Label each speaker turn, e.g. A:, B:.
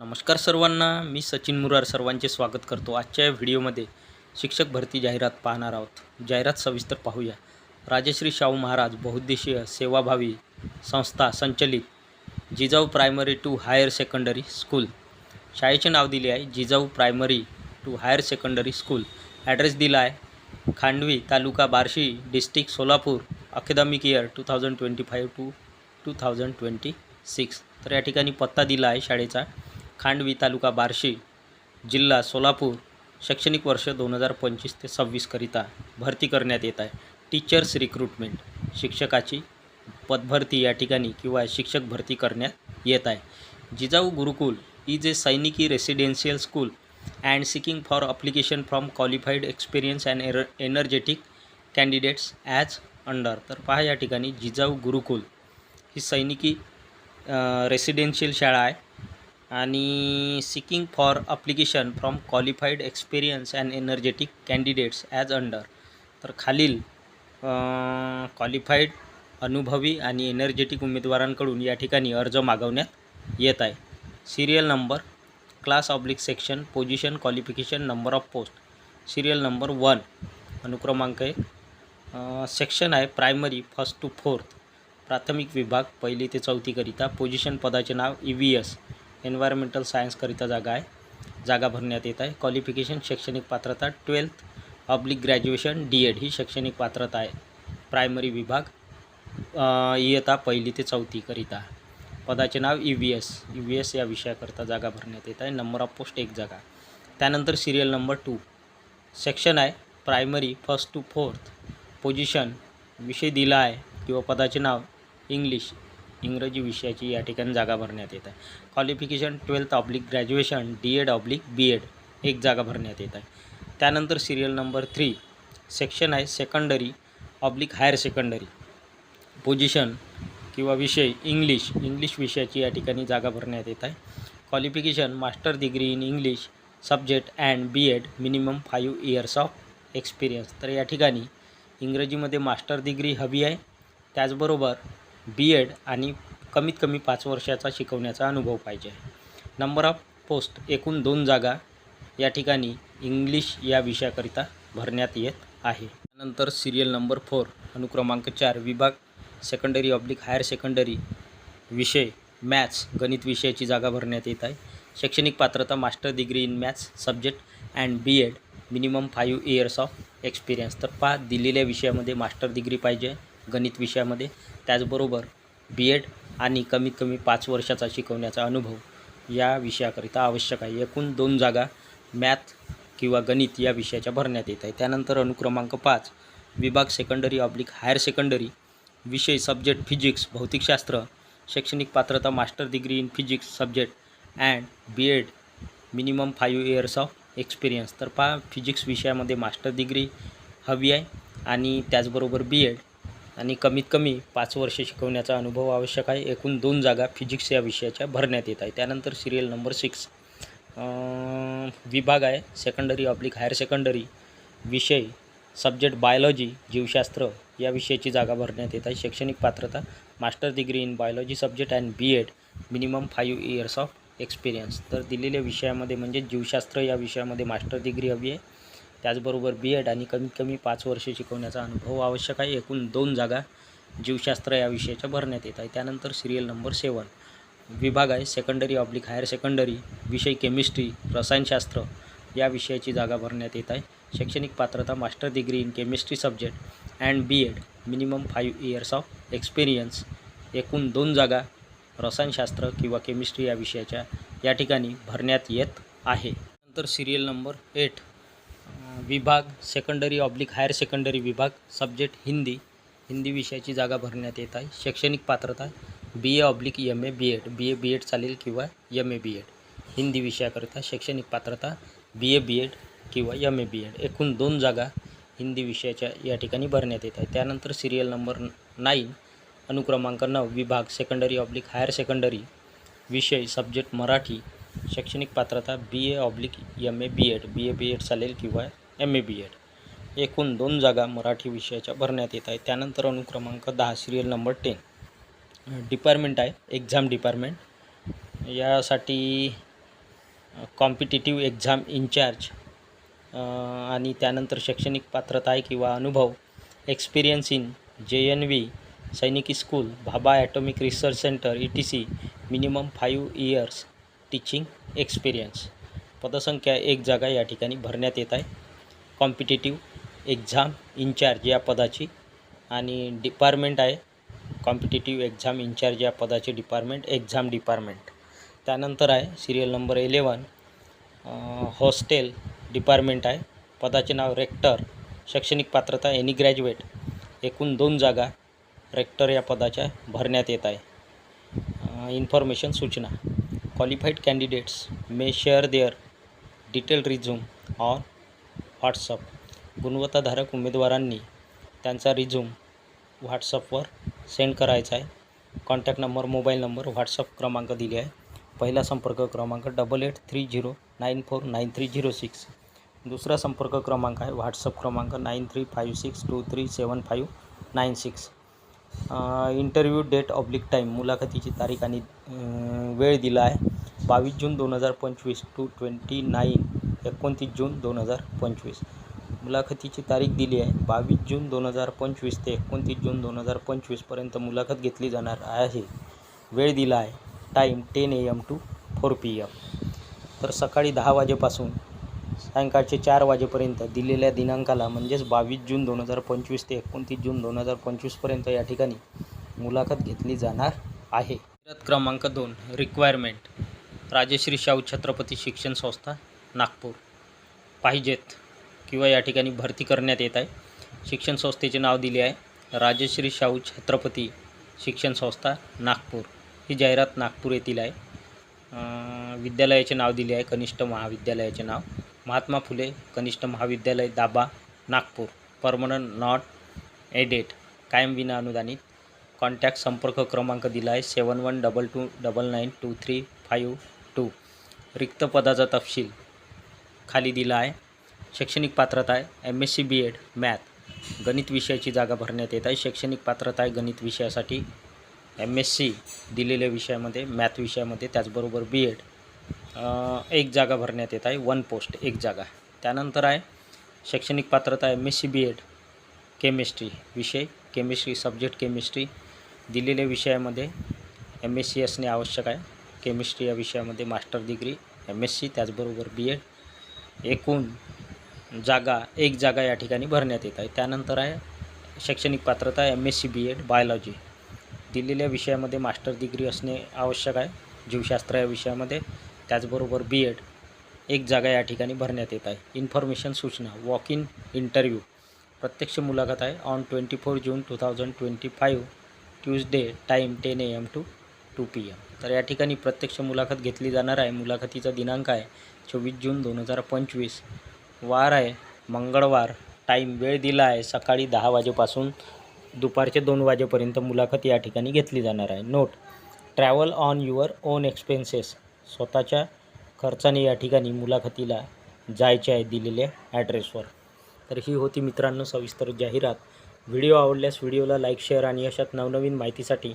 A: नमस्कार सर्वांना मी सचिन मुरार सर्वांचे स्वागत करतो आजच्या या व्हिडिओमध्ये. शिक्षक भरती जाहिरात पाहणार आहोत. जाहिरात सविस्तर पाहूया. राजश्री शाहू महाराज बहुउद्देशीय सेवाभावी संस्था संचलित Jijau primary to higher secondary school. शाळेचे नाव दिले आहे Jijau primary to higher secondary school. Address दिला आहे Khandvi taluka Barshi district Solapur academic year two thousand twenty five to two thousand twenty six. तर या ठिकाणी पत्ता दिला आहे शाळेचा. खांडवी तालुका बार्शी जिल्हा सोलापूर शैक्षणिक वर्ष दोन हजार पंचवीस ते सव्वीसकरिता भरती करण्यात येत आहे. टीचर्स रिक्रुटमेंट शिक्षकाची पदभरती या ठिकाणी किंवा शिक्षक भरती करण्यात येत आहे. जिजाऊ गुरुकुल इज ए सैनिकी residential school and seeking for application from qualified experience and एनर energetic candidates as under तर पहा या ठिकाणी जिजाऊ गुरुकुल ही सैनिकी रेसिडेन्शियल शाळा आहे. आणि seeking for application from qualified experience and energetic candidates as under तर खालील क्वालिफाईड अनुभवी आणि एनर्जेटिक उमेदवारांकडून या ठिकाणी अर्ज मागवण्यात येत आहे. Serial number class oblique section position qualification number of post serial number one अनुक्रमांक एक. सेक्शन आहे प्रायमरी फर्स्ट टू फोर्थ प्राथमिक विभाग पहिली ते चौथीकरिता पोजिशन पदाचे नाव ई व्ही एस एन्व्हायरमेंटल सायन्सकरिता जागा आहे. जागा भरण्यात येत आहे. क्वालिफिकेशन शैक्षणिक पात्रता twelfth public graduation D Ed ही शैक्षणिक पात्रता आहे. प्रायमरी विभाग इयता पहिली ते चौथीकरिता पदाचे नाव E V S E V S या विषयाकरिता जागा भरण्यात येत आहे. नंबर ऑफ पोस्ट एक जागा. त्यानंतर सिरियल नंबर टू सेक्शन आहे. Primary first to fourth position विषय दिला आहे किंवा पदाचे नाव इंग्लिश इंग्रजी विषयाची या ठिकाणी जागा भरण्यात येत आहे. Qualification twelfth oblique graduation D Ed oblique B Ed एक जागा भरण्यात येत आहे. त्यानंतर सिरियल नंबर थ्री सेक्शन आहे secondary oblique higher secondary position किंवा विषय इंग्लिश इंग्लिश विषयाची या ठिकाणी जागा भरण्यात येत आहे. Qualification master degree in English subject and B Ed minimum five years of experience तर या ठिकाणी इंग्रजीमध्ये मास्टर डिग्री हवी आहे. त्याचबरोबर बी एड आणि कमीत कमी पाच वर्षाचा शिकवण्याचा अनुभव पाहिजे. नंबर ऑफ पोस्ट एकूण दोन जागा या ठिकाणी इंग्लिश या विषयाकरिता भरण्यात येत आहे. नंतर सिरियल नंबर फोर अनुक्रमांक चार विभाग सेकंडरी ऑब्लिक हायर सेकंडरी विषय मॅथ्स गणित विषयाची जागा भरण्यात येत आहे. शैक्षणिक पात्रता master degree in maths subject and B Ed minimum five years of experience तर पहा दिलेल्या विषयामध्ये मास्टर डिग्री पाहिजे गणित विषयामध्ये. त्याचबरोबर बी एड आणि कमीत कमी पाच वर्षाचा शिकवण्याचा अनुभव या विषयाकरिता आवश्यक आहे. एकूण दोन जागा मॅथ किंवा गणित या विषयाच्या भरण्यात येत आहे त्यानंतर अनुक्रमांक पाच विभाग सेकंडरी ऑब्लिक हायर सेकंडरी विषय सब्जेक्ट फिजिक्स भौतिकशास्त्र शैक्षणिक पात्रता master degree in physics subject and B Ed minimum five years of experience तर पहा फिजिक्स विषयामध्ये मास्टर डिग्री हवी आहे आणि त्याचबरोबर बी एड आणि कमीत कमी पाच वर्ष शिकवण्याचा अनुभव आवश्यक आहे. एकूण दोन जागा फिजिक्स या विषयाच्या भरण्यात येत आहे. त्यानंतर सिरियल नंबर सिक्स विभाग आहे. सेकंडरी ऑब्लिक हायर सेकंडरी विषय सब्जेक्ट बायोलॉजी जीवशास्त्र या विषयाची जागा भरण्यात येत आहे. शैक्षणिक पात्रता master degree in biology subject and B Ed minimum five years of experience तर दिलेल्या विषयामध्ये म्हणजे जीवशास्त्र या विषयामध्ये मास्टर डिग्री हवी आहे. त्याचबरोबर बी एड आणि कमीत कमी पाच वर्षे शिकवण्याचा अनुभव आवश्यक आहे. एकूण दोन जागा जीवशास्त्र या विषयाच्या भरण्यात येत आहे. त्यानंतर सिरियल नंबर सेवन विभाग आहे. सेकंडरी ऑब्लिक हायर सेकंडरी विषय केमिस्ट्री रसायनशास्त्र या विषयाची जागा भरण्यात येत आहे. शैक्षणिक पात्रता master degree in chemistry subject and B Ed minimum five years of experience एकूण दोन जागा रसायनशास्त्र किंवा केमिस्ट्री या विषयाच्या या ठिकाणी भरण्यात येत आहे. नंतर सिरियल नंबर एट विभाग सेकंडरी ऑब्लिक हायर सेकंडरी विभाग सब्जेक्ट हिंदी हिंदी विषयाची जागा भरण्यात येत आहे शैक्षणिक पात्रता B A oblique M A B Ed B A B Ed चालेल किंवा M A B Ed Hindi विषयाकरिता शैक्षणिक पात्रता बी ए बी एड किंवा एम ए बी एड एकूण दोन जागा हिंदी विषयाच्या या ठिकाणी भरण्यात येत आहे त्यानंतर सिरियल नंबर नाईन अनुक्रमांक नऊ विभाग सेकंडरी ऑब्लिक हायर सेकंडरी विषय सब्जेक्ट मराठी शैक्षणिक पात्रता B A oblique M A B Ed B A B Ed चालेल किंवा एम ए बी एड एकूण दोन जागा मराठी विषयाच्या भरण्यात येत आहे त्यानंतर अनुक्रमांक दहा सिरियल नंबर टेन डिपार्टमेंट आहे एक्झाम डिपार्टमेंट यासाठी कॉम्पिटिटिव्ह एक्झाम इन्चार्ज आणि त्यानंतर शैक्षणिक पात्रता आहे किंवा अनुभव. Experience in J N V सैनिकी school Bhabha atomic research centre E T C minimum five years teaching experience पदसंख्या एक जागा या ठिकाणी भरण्यात येत आहे. कॉम्पिटेटिव्ह एक्झाम इन्चार्ज या पदाची आणि डिपार्टमेंट आहे. कॉम्पिटेटिव्ह एक्झाम इन्चार्ज या पदाचे डिपार्टमेंट एक्झाम डिपार्टमेंट. त्यानंतर आहे serial number eleven hostel department आहे. पदाचे नाव रेक्टर शैक्षणिक पात्रता एनी ग्रॅज्युएट. एकूण दोन जागा रेक्टर या पदाच्या भरण्यात येत आहे. इन्फॉर्मेशन सूचना. Qualified candidates may share their detail resume on WhatsApp. गुणवत्ताधारक उमेदवारांनी त्यांचा रिझ्यूम व्हॉट्सअपवर सेंड करायचा आहे. Contact number mobile number WhatsApp क्रमांक दिले आहे. पहिला संपर्क क्रमांक double eight three zero nine four nine three zero six दुसरा संपर्क क्रमांक आहे व्हॉट्सअप क्रमांक nine three five six two three seven five nine six interview date oblique time मुलाखतीची तारीख आणि वेळ दिला आहे. बावीस जून दोन हजार पंचवीस टू ट्वेंटी नाईन एकोणतीस जून दोन हजार पंचवीस. मुलाखतीची तारीख दिली आहे. बावीस जून दोन हजार पंचवीस ते एकोणतीस जून दोन हजार पंचवीसपर्यंत मुलाखत घेतली जाणार आहे. वेळ दिला आहे. Time ten A M to four P M. तर सकाळी दहा वाजेपासून सायंकाळचे चार वाजेपर्यंत दिलेल्या दिनांकाला म्हणजेच बावीस जून दोन हजार पंचवीस ते एकोणतीस जून दोन हजार पंचवीसपर्यंत या ठिकाणी मुलाखत घेतली जाणार आहे. क्रमांक दोन रिक्वायरमेंट राजश्री शाहू छत्रपती शिक्षण संस्था नागपूर पाहिजेत किंवा या ठिकाणी भरती करण्यात येत आहे. शिक्षण संस्थेचे नाव दिले आहे. राजश्री शाहू छत्रपती शिक्षण संस्था नागपूर. ही जाहिरात नागपूर येथील आहे. विद्यालयाचे नाव दिले आहे. कनिष्ठ महाविद्यालयाचे नाव. महात्मा फुले कनिष्ठ महाविद्यालय दाबा नागपूर. Permanent not aided. कायम विना अनुदानित. कॉन्टॅक्ट संपर्क क्रमांक दिला आहे. Seven one double two double nine two three five two. रिक्त पदाचा तपशील खाली दिला आहे. शैक्षणिक पात्रता आहे. M S C B Ed math गणित विषयाची जागा भरण्यात येत आहे. शैक्षणिक पात्रता आहे गणित विषयासाठी. एम एस सी दिलेल्या विषयामध्ये मॅथ विषयामध्ये त्याचबरोबर बी एड एक जागा भरण्यात येत आहे. वन पोस्ट एक जागा. त्यानंतर आहे शैक्षणिक पात्रता M S C B Ed chemistry विषय केमिस्ट्री सब्जेक्ट केमिस्ट्री दिलेल्या विषयामध्ये एम एस सी असणे आवश्यक आहे. केमिस्ट्री या विषयामध्ये master degree M S C त्याचबरोबर बी एड एकूण जागा एक जागा या ठिकाणी भरण्यात येत आहे. त्यानंतर आहे शैक्षणिक पात्रता M S C B Ed biology दिलेल्या विषयामध्ये मास्टर डिग्री असणे आवश्यक आहे. जीवशास्त्र या विषयामध्ये त्याचबरोबर बी एड एक जागा या ठिकाणी भरण्यात येत आहे. इन्फॉर्मेशन सूचना वॉक इन इंटरव्ह्यू प्रत्यक्ष मुलाखत आहे. On twenty four June two thousand twenty five Tuesday time ten A M to two P M. तर या ठिकाणी प्रत्यक्ष मुलाखत घेतली जाणार आहे. मुलाखतीचा दिनांक आहे चोवीस जून दोन हजार पंचवीस. वार आहे. मंगळवार. टाईम वेळ दिला आहे. सकाळी दहा वाजेपासून दुपारचे दोन वाजेपर्यंत मुलाखत या ठिकाणी घेतली जाणार आहे. Note travel on your own expenses स्वतःच्या खर्चाने या ठिकाणी मुलाखतीला जायचे आहे दिलेल्या ॲड्रेसवर तर ही होती मित्रांनो सविस्तर जाहिरात. व्हिडिओ आवडल्यास व्हिडिओला लाईक शेअर आणि अशात नवनवीन माहितीसाठी